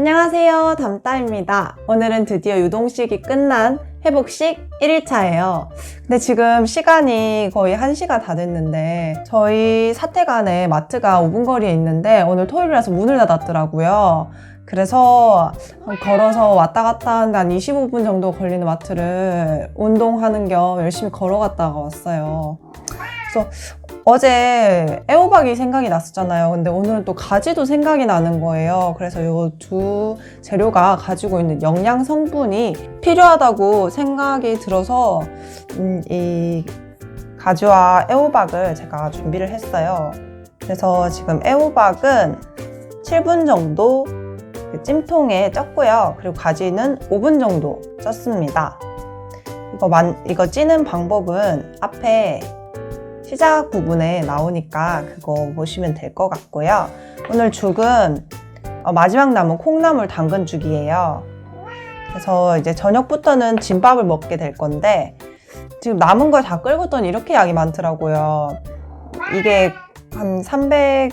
안녕하세요. 담따입니다. 오늘은 드디어 유동식이 끝난 회복식 1일차예요. 근데 지금 시간이 거의 1시가 다 됐는데 저희 사택안에 마트가 5분 거리에 있는데 오늘 토요일이라서 문을 닫았더라고요. 그래서 걸어서 왔다 갔다 하는데 한 25분 정도 걸리는 마트를 운동하는 겸 열심히 걸어갔다가 왔어요. 그래서 어제 애호박이 생각이 났었잖아요. 근데 오늘은 또 가지도 생각이 나는 거예요. 그래서 이 두 재료가 가지고 있는 영양 성분이 필요하다고 생각이 들어서 음, 이 가지와 애호박을 제가 준비를 했어요. 그래서 지금 애호박은 7분 정도 그 찜통에 쪘고요. 그리고 가지는 5분 정도 쪘습니다. 이거 만, 이거 찌는 방법은 앞에 시작 부분에 나오니까 그거 보시면 될 것 같고요. 오늘 죽은 어, 마지막 남은 콩나물 당근 죽이에요. 그래서 이제 저녁부터는 진밥을 먹게 될 건데 지금 남은 걸 다 끓고더니 이렇게 양이 많더라고요. 이게 한 300,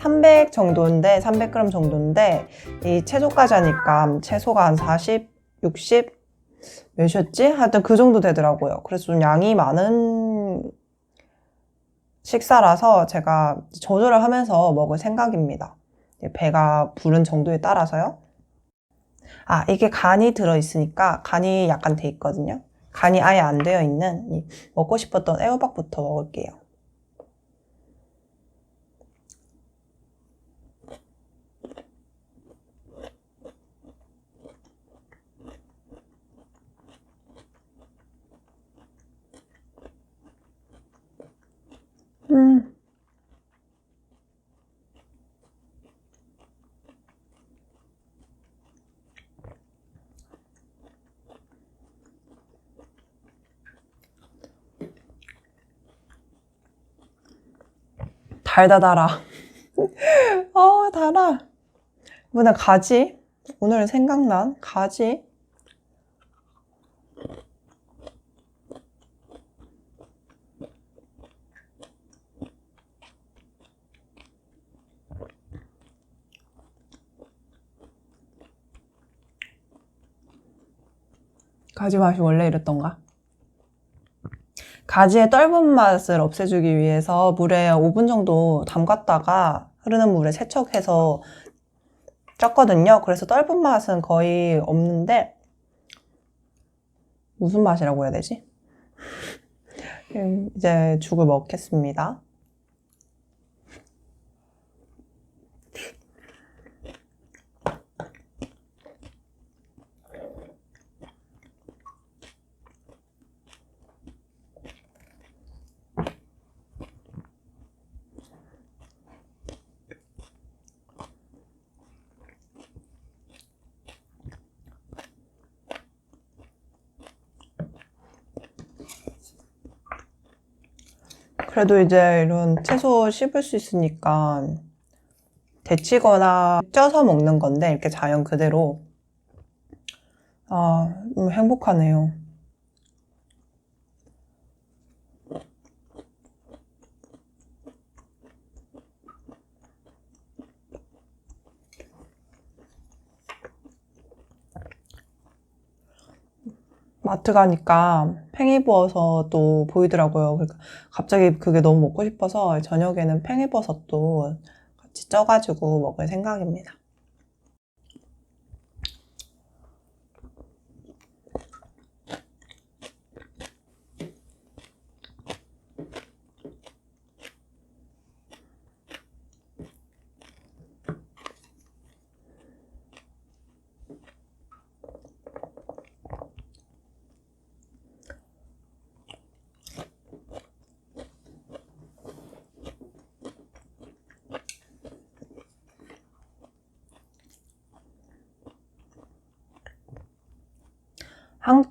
300 정도인데 300g 정도인데 이 채소까지 하니까 채소가 한 40, 60 몇이었지? 하여튼 그 정도 되더라고요. 그래서 좀 양이 많은 식사라서 제가 조절을 하면서 먹을 생각입니다. 배가 부른 정도에 따라서요. 아, 이게 간이 들어있으니까 간이 약간 돼 있거든요. 간이 아예 안 되어 있는 이 먹고 싶었던 애호박부터 먹을게요. 음. 달다 달아. 어, 달아. 이번엔 가지. 오늘 생각난 가지. 가지 맛이 원래 이랬던가? 가지의 떫은 맛을 없애주기 위해서 물에 5분 정도 담갔다가 흐르는 물에 세척해서 쪘거든요. 그래서 떫은 맛은 거의 없는데 무슨 맛이라고 해야 되지? 음, 이제 죽을 먹겠습니다. 그래도 이제 이런 채소 씹을 수 있으니까 데치거나 쪄서 먹는 건데 이렇게 자연 그대로 아, 행복하네요. 마트 가니까 팽이버섯도 보이더라고요. 그러니까 갑자기 그게 너무 먹고 싶어서 저녁에는 팽이 버섯도 같이 쪄가지고 먹을 생각입니다.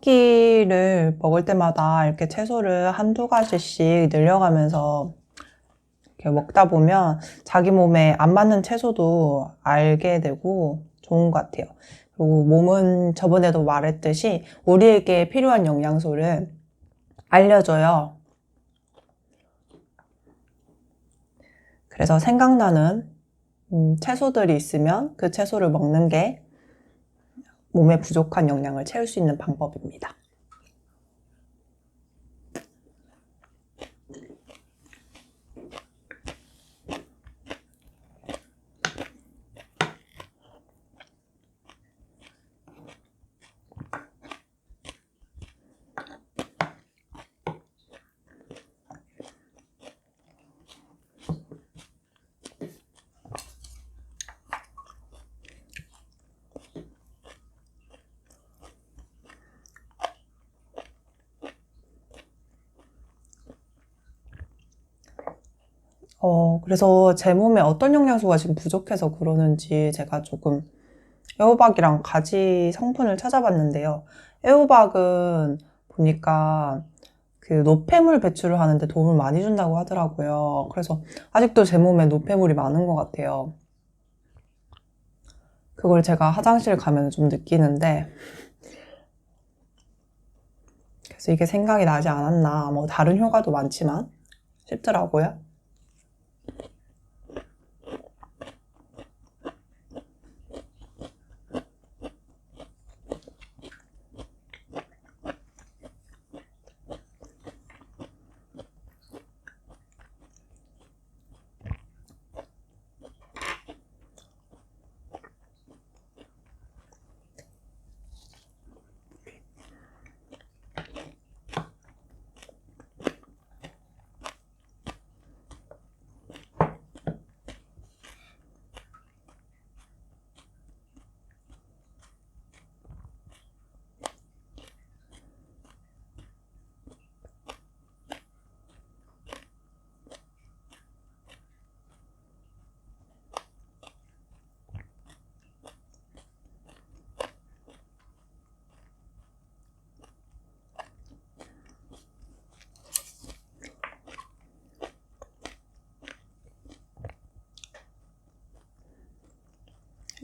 한 끼를 먹을 때마다 이렇게 채소를 한두 가지씩 늘려가면서 이렇게 먹다 보면 자기 몸에 안 맞는 채소도 알게 되고 좋은 것 같아요. 그리고 몸은 저번에도 말했듯이 우리에게 필요한 영양소를 알려줘요. 그래서 생각나는 음, 채소들이 있으면 그 채소를 먹는 게 몸에 부족한 영양을 채울 수 있는 방법입니다. 어, 그래서 제 몸에 어떤 영양소가 지금 부족해서 그러는지 제가 조금 애호박이랑 가지 성분을 찾아봤는데요. 애호박은 보니까 그 노폐물 배출을 하는데 도움을 많이 준다고 하더라고요. 그래서 아직도 제 몸에 노폐물이 많은 것 같아요. 그걸 제가 화장실 가면 좀 느끼는데, 그래서 이게 생각이 나지 않았나, 뭐 다른 효과도 많지만 싶더라고요.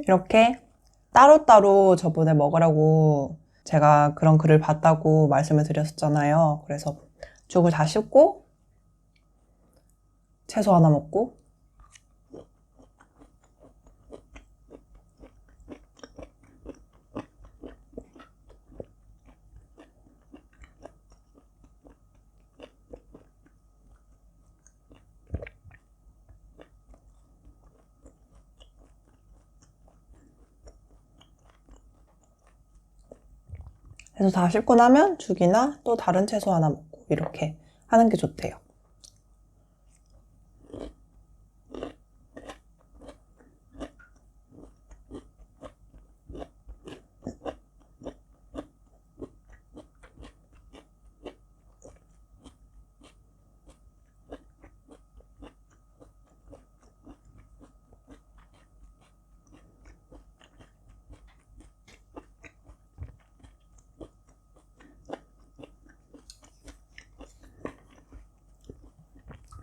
이렇게 따로따로 저번에 먹으라고 제가 그런 글을 봤다고 말씀을 드렸었잖아요. 그래서 죽을 다 씹고 채소 하나 먹고 해서 다 씹고 나면 죽이나 또 다른 채소 하나 먹고 이렇게 하는 게 좋대요.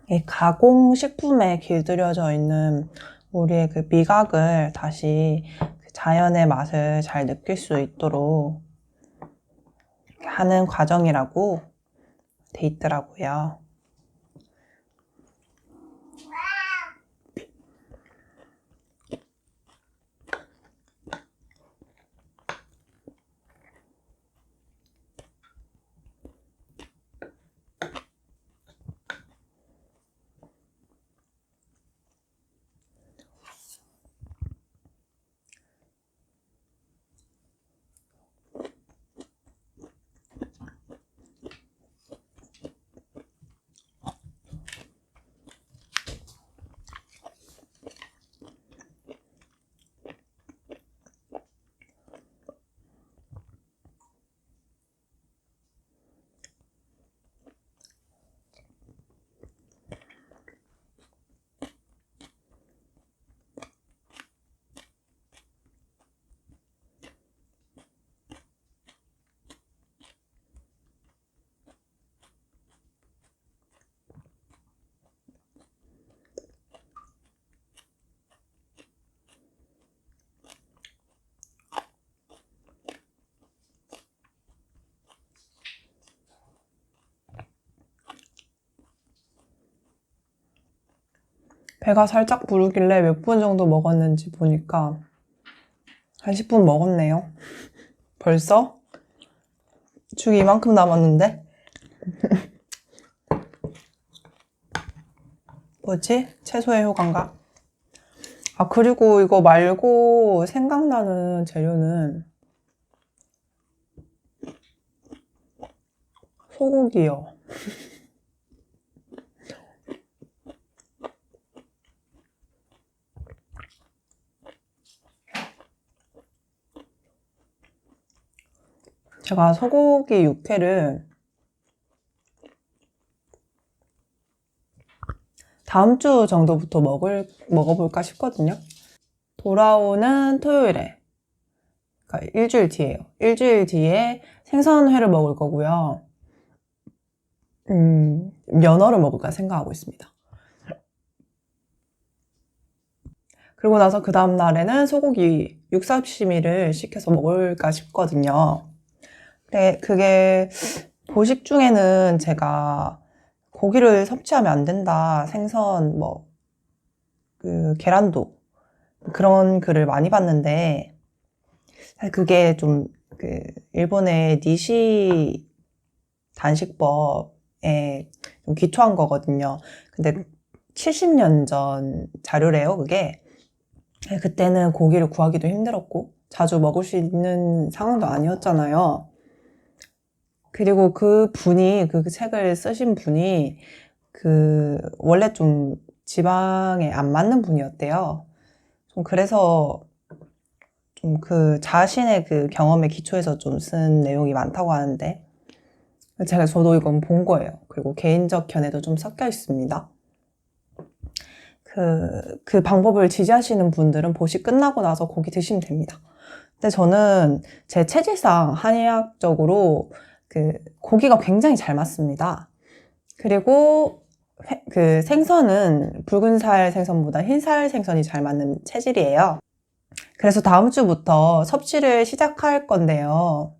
이 가공식품에 길들여져 있는 우리의 그 미각을 다시 그 자연의 맛을 잘 느낄 수 있도록 하는 과정이라고 돼 있더라고요. 배가 살짝 부르길래 몇 분 정도 먹었는지 보니까 한 10분 먹었네요. 벌써? 죽이 이만큼 남았는데? 뭐지? 채소의 효과인가? 아, 그리고 이거 말고 생각나는 재료는 소고기요. 제가 소고기 육회를 다음 주 정도부터 먹을, 먹어볼까 싶거든요. 돌아오는 토요일에, 그러니까 일주일 뒤에요. 일주일 뒤에 생선회를 먹을 거고요. 음, 연어를 먹을까 생각하고 있습니다. 그리고 나서 그 다음 날에는 소고기 육사시미를 시켜서 먹을까 싶거든요. 근데 그게 보식 중에는 제가 고기를 섭취하면 안 된다. 생선, 뭐, 그, 계란도. 그런 글을 많이 봤는데, 그게 좀, 그, 일본의 니시 단식법에 좀 기초한 거거든요. 근데 70년 전 자료래요, 그게. 그때는 고기를 구하기도 힘들었고, 자주 먹을 수 있는 상황도 아니었잖아요. 그리고 그 분이, 그 책을 쓰신 분이, 그, 원래 좀 지방에 안 맞는 분이었대요. 좀 그래서, 좀 그 자신의 그 경험에 기초해서 좀 쓴 내용이 많다고 하는데, 제가 저도 이건 본 거예요. 그리고 개인적 견해도 좀 섞여 있습니다. 그, 그 방법을 지지하시는 분들은 보시 끝나고 나서 고기 드시면 됩니다. 근데 저는 제 체질상 한의학적으로 그 고기가 굉장히 잘 맞습니다. 그리고 회- 그 생선은 붉은 살 생선보다 흰살 생선이 잘 맞는 체질이에요. 그래서 다음 주부터 섭취를 시작할 건데요.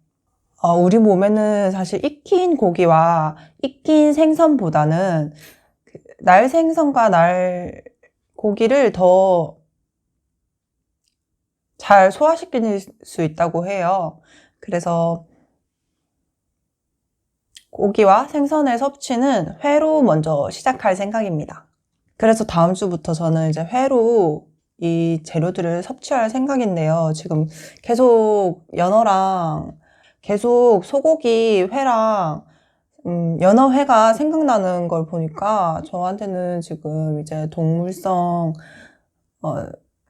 어, 우리 몸에는 사실 익힌 고기와 익힌 생선보다는 그 날 생선과 날 고기를 더 잘 소화시킬 수 있다고 해요. 그래서 고기와 생선의 섭취는 회로 먼저 시작할 생각입니다. 그래서 다음 주부터 저는 이제 회로 이 재료들을 섭취할 생각인데요. 지금 계속 연어랑 계속 소고기 회랑 음, 연어회가 생각나는 걸 보니까 저한테는 지금 이제 동물성 어,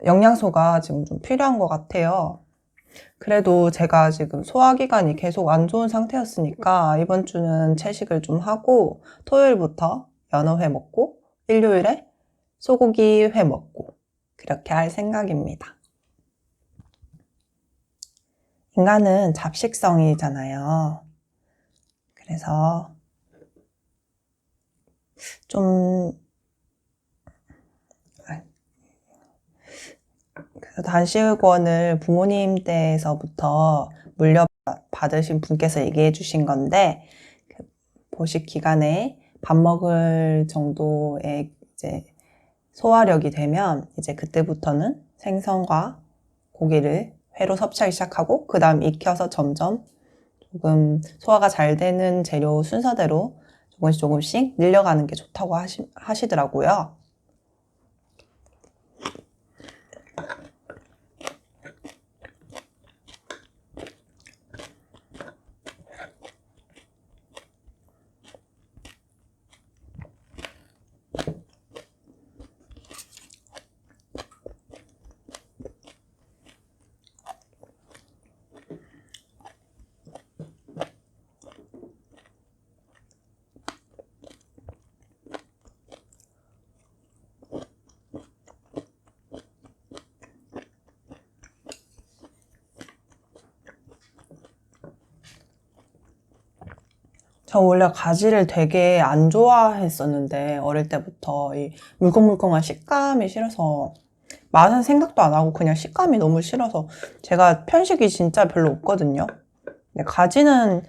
영양소가 지금 좀 필요한 것 같아요. 그래도 제가 지금 소화기관이 계속 안 좋은 상태였으니까 이번 주는 채식을 좀 하고 토요일부터 연어회 먹고 일요일에 소고기 회 먹고 그렇게 할 생각입니다. 인간은 잡식성이잖아요. 그래서 좀 아, 그래서 단식원을 부모님 때에서부터 물려받으신 분께서 얘기해 주신 건데 그 보식 기간에 밥 먹을 정도의 이제 소화력이 되면 이제 그때부터는 생선과 고기를 회로 섭취하기 시작하고 그 다음 익혀서 점점 조금 소화가 잘 되는 재료 순서대로 조금씩 조금씩 늘려가는 게 좋다고 하시, 하시더라고요. 저 원래 가지를 되게 안 좋아했었는데 어릴 때부터 이 물컹물컹한 식감이 싫어서 맛은 생각도 안 하고 그냥 식감이 너무 싫어서 제가 편식이 진짜 별로 없거든요. 근데 가지는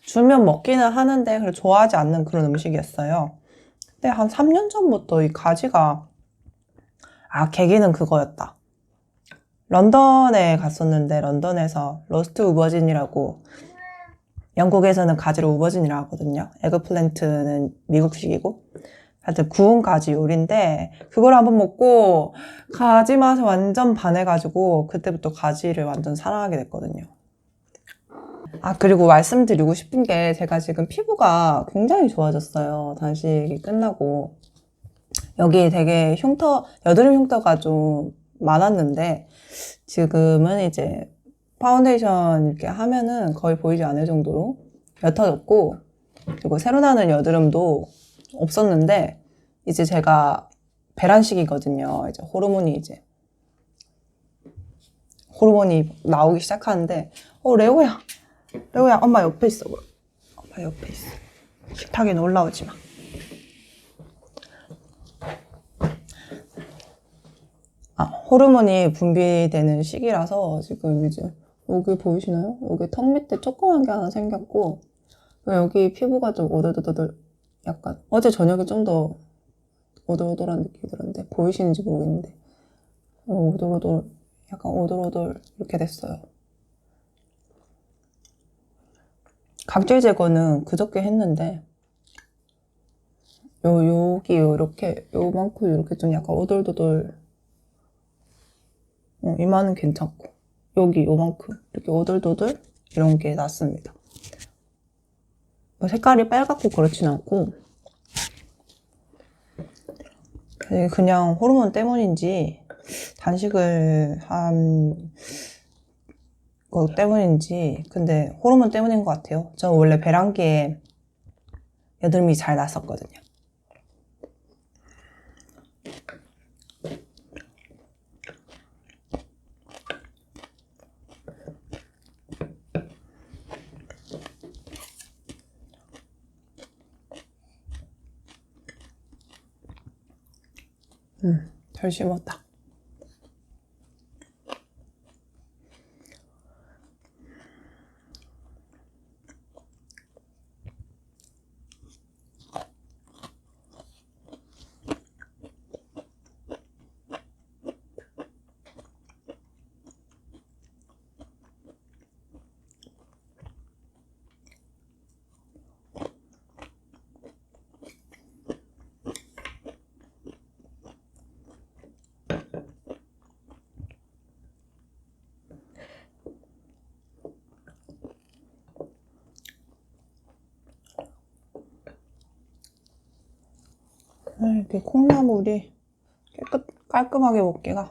주면 먹기는 하는데 그래 좋아하지 않는 그런 음식이었어요. 근데 한 3년 전부터 이 가지가 아, 계기는 그거였다. 런던에 갔었는데, 런던에서 로스트 우버진이라고, 영국에서는 가지를 우버진이라고 하거든요. 에그플랜트는 미국식이고. 하여튼 구운 가지 요리인데, 그걸 한번 먹고, 가지 맛에 완전 반해가지고, 그때부터 가지를 완전 사랑하게 됐거든요. 아, 그리고 말씀드리고 싶은 게, 제가 지금 피부가 굉장히 좋아졌어요. 단식이 끝나고. 여기 되게 흉터, 여드름 흉터가 좀 많았는데, 지금은 이제 파운데이션 이렇게 하면은 거의 보이지 않을 정도로 옅어졌고, 그리고 새로 나는 여드름도 없었는데, 이제 제가 배란식이거든요. 이제 호르몬이 이제, 호르몬이 나오기 시작하는데, 어, 레오야. 레오야, 엄마 옆에 있어. 엄마 옆에 있어. 식탁에는 올라오지 마. 아, 호르몬이 분비되는 시기라서 지금 이제 여기 보이시나요? 여기 턱 밑에 조그만 게 하나 생겼고 여기 피부가 좀 오돌오돌 약간 어제 저녁에 좀 더 오돌오돌한 느낌이 들었는데 보이시는지 모르겠는데 어, 오돌오돌 약간 오돌오돌 이렇게 됐어요. 각질 제거는 그저께 했는데 요 여기 요렇게 요만큼 이렇게 좀 약간 오돌도돌 어, 이마는 괜찮고 여기 요만큼 이렇게 오돌도돌 이런 게 낫습니다. 뭐 색깔이 빨갛고 그렇진 않고 그냥 호르몬 때문인지 단식을 한거 때문인지 근데 호르몬 때문인 것 같아요. 저는 원래 배란기에 여드름이 잘 났었거든요. 심었다. 이렇게 콩나물이 깨끗, 깔끔하게 먹기가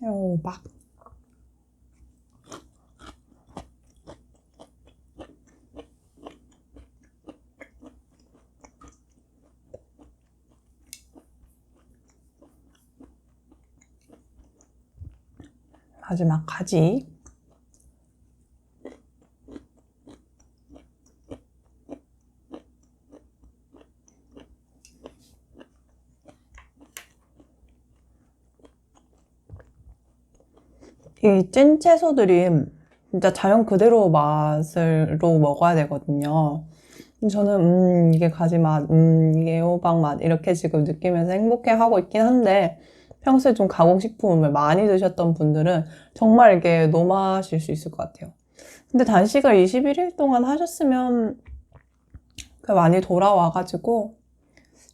호박. 마지막 가지. 이 찐 채소들이 진짜 자연 그대로 맛으로 먹어야 되거든요. 저는 음 이게 가지 맛, 음 이게 호박 맛 이렇게 지금 느끼면서 행복해 하고 있긴 한데 평소에 좀 가공식품을 많이 드셨던 분들은 정말 이게 노마실 수 있을 것 같아요. 근데 단식을 21일 동안 하셨으면 그 많이 돌아와가지고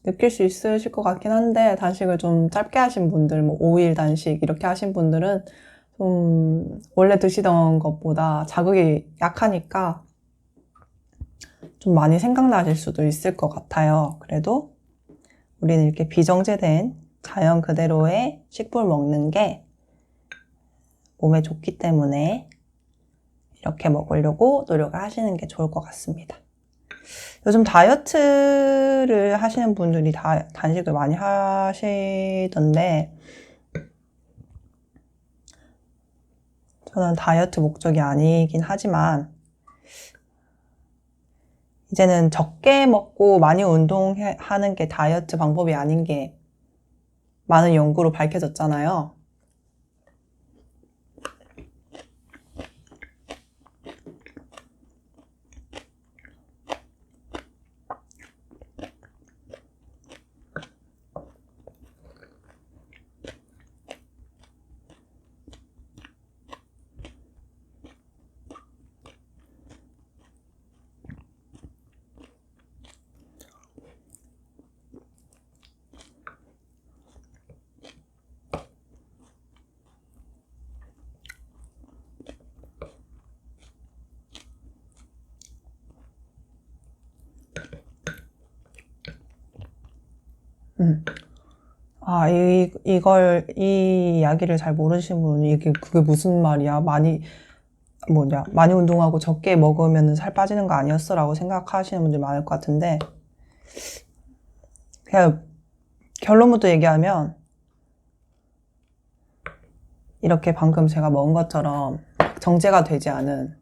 느낄 수 있으실 것 같긴 한데 단식을 좀 짧게 하신 분들, 뭐 5일 단식 이렇게 하신 분들은 좀 원래 드시던 것보다 자극이 약하니까 좀 많이 생각나실 수도 있을 것 같아요. 그래도 우리는 이렇게 비정제된 자연 그대로의 식품을 먹는 게 몸에 좋기 때문에 이렇게 먹으려고 노력을 하시는 게 좋을 것 같습니다. 요즘 다이어트를 하시는 분들이 다 단식을 많이 하시던데 저는 다이어트 목적이 아니긴 하지만 이제는 적게 먹고 많이 운동하는 게 다이어트 방법이 아닌 게 많은 연구로 밝혀졌잖아요. 음. 아, 이, 이걸, 이 이야기를 잘 모르시는 분이 이게 그게 무슨 말이야? 많이, 뭐냐, 많이 운동하고 적게 먹으면 살 빠지는 거 아니었어? 라고 생각하시는 분들이 많을 것 같은데, 그냥 결론부터 얘기하면, 이렇게 방금 제가 먹은 것처럼 정제가 되지 않은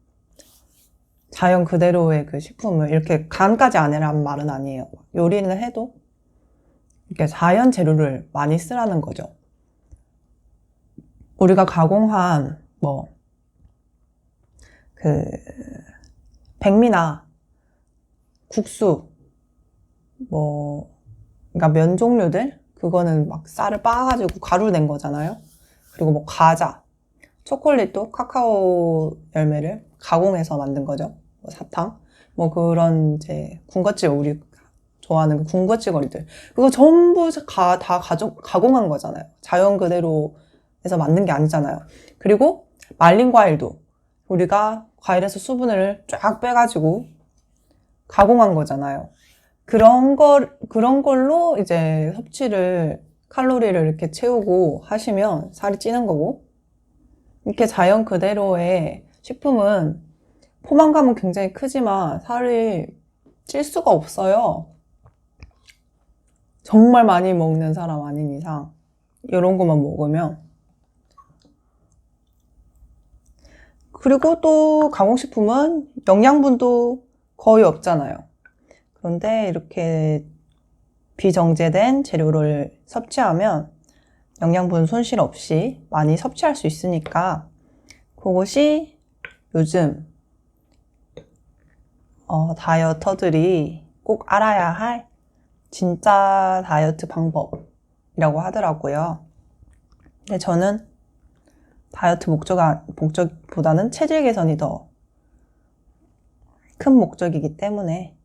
자연 그대로의 그 식품을 이렇게 간까지 안 해라는 말은 아니에요. 요리는 해도 이렇게 자연 재료를 많이 쓰라는 거죠. 우리가 가공한 뭐 그 백미나 국수 뭐 그러니까 면 종류들 그거는 막 쌀을 빻아가지고 가루 낸 거잖아요. 그리고 뭐 과자, 초콜릿도 카카오 열매를 가공해서 만든 거죠. 뭐 사탕, 뭐 그런 이제 군것질 우리 좋아하는 그 군것질거리들 그거 전부 가, 다 가정, 가공한 거잖아요. 자연 그대로 해서 만든 게 아니잖아요. 그리고 말린 과일도 우리가 과일에서 수분을 쫙 빼가지고 가공한 거잖아요. 그런 걸, 그런 걸로 이제 섭취를, 칼로리를 이렇게 채우고 하시면 살이 찌는 거고, 이렇게 자연 그대로의 식품은 포만감은 굉장히 크지만 살이 찔 수가 없어요. 정말 많이 먹는 사람 아닌 이상 이런 것만 먹으면 그리고 또 가공식품은 영양분도 거의 없잖아요. 그런데 이렇게 비정제된 재료를 섭취하면 영양분 손실 없이 많이 섭취할 수 있으니까 그것이 요즘 어, 다이어터들이 꼭 알아야 할 진짜 다이어트 방법이라고 하더라고요. 근데 저는 다이어트 목적, 목적보다는 체질 개선이 더 큰 목적이기 때문에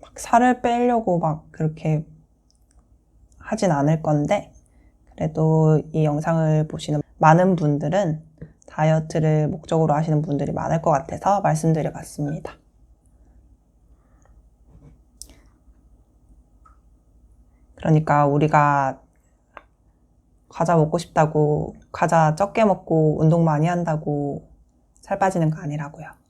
막 살을 빼려고 막 그렇게 하진 않을 건데 그래도 이 영상을 보시는 많은 분들은 다이어트를 목적으로 하시는 분들이 많을 것 같아서 말씀드려 봤습니다. 그러니까 우리가 과자 먹고 싶다고 과자 적게 먹고 운동 많이 한다고 살 빠지는 거 아니라고요.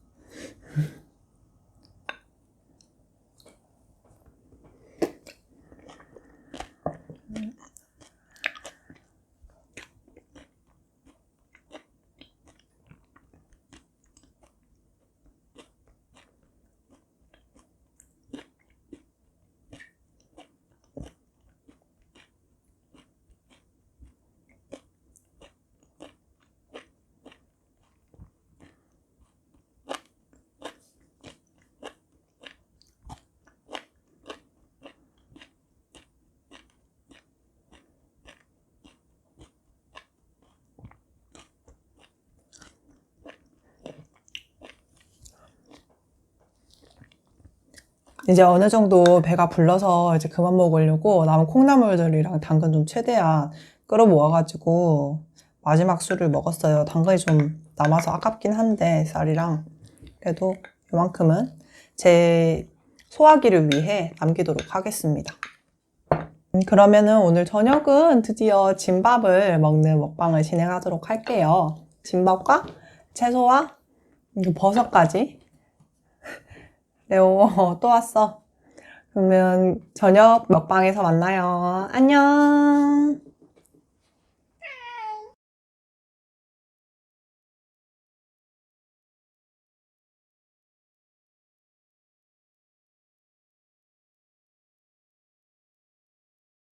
이제 어느 정도 배가 불러서 이제 그만 먹으려고 남은 콩나물들이랑 당근 좀 최대한 끌어모아가지고 마지막 술을 먹었어요. 당근이 좀 남아서 아깝긴 한데 쌀이랑 그래도 이만큼은 제 소화기를 위해 남기도록 하겠습니다. 음, 그러면은 오늘 저녁은 드디어 진밥을 먹는 먹방을 진행하도록 할게요. 진밥과 채소와 버섯까지 네, 레오 또 왔어. 그러면 저녁 먹방에서 만나요. 안녕.